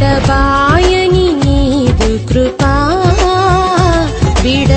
విడబాయని నీదు కృపా విడ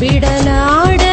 விடலாட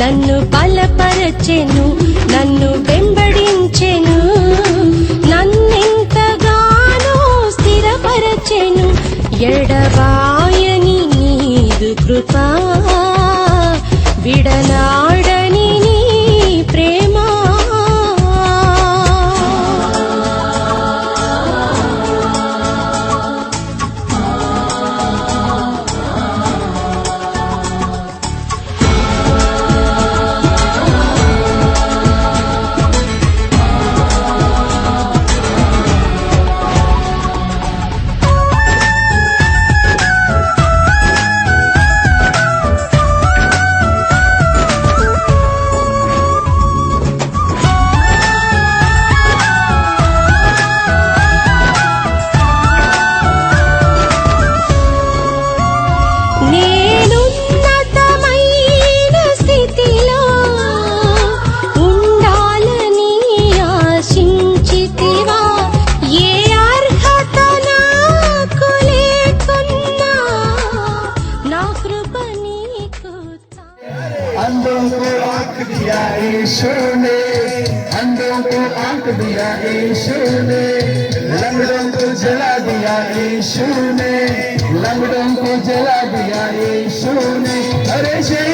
నన్ను బలపరచెను నన్ను వెంబడించెను నన్నెంతగానో స్థిరపరచెను. ఎడబాయని నీదు కృపా విడనా हक दिया यीशु ने लंगड़ों को जला दिया यीशु ने लंगड़ों को जला दिया यीशु ने अरे शेर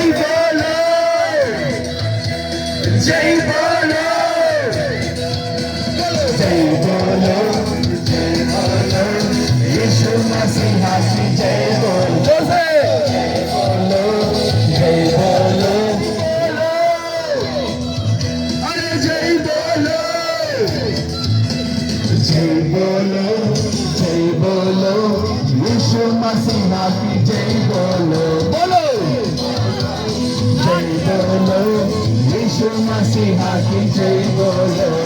I see hasi hasi chey bole.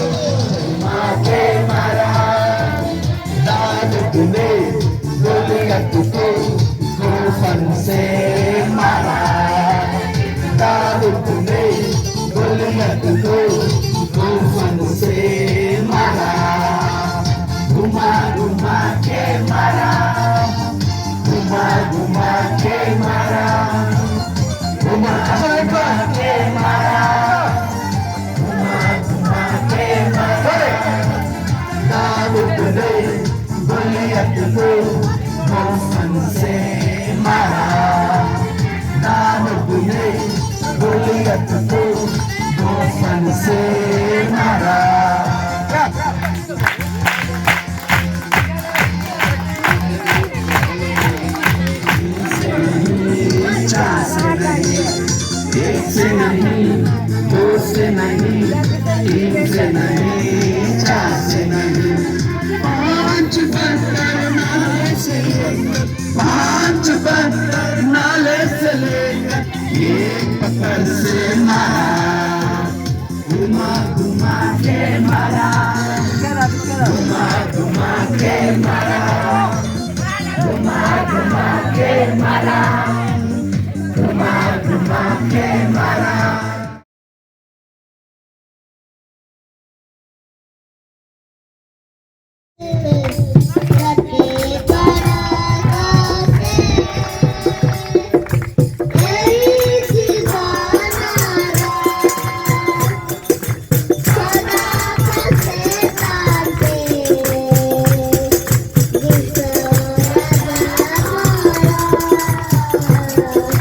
Guma, guma, que mara. Guma, guma, que mara. Yeah.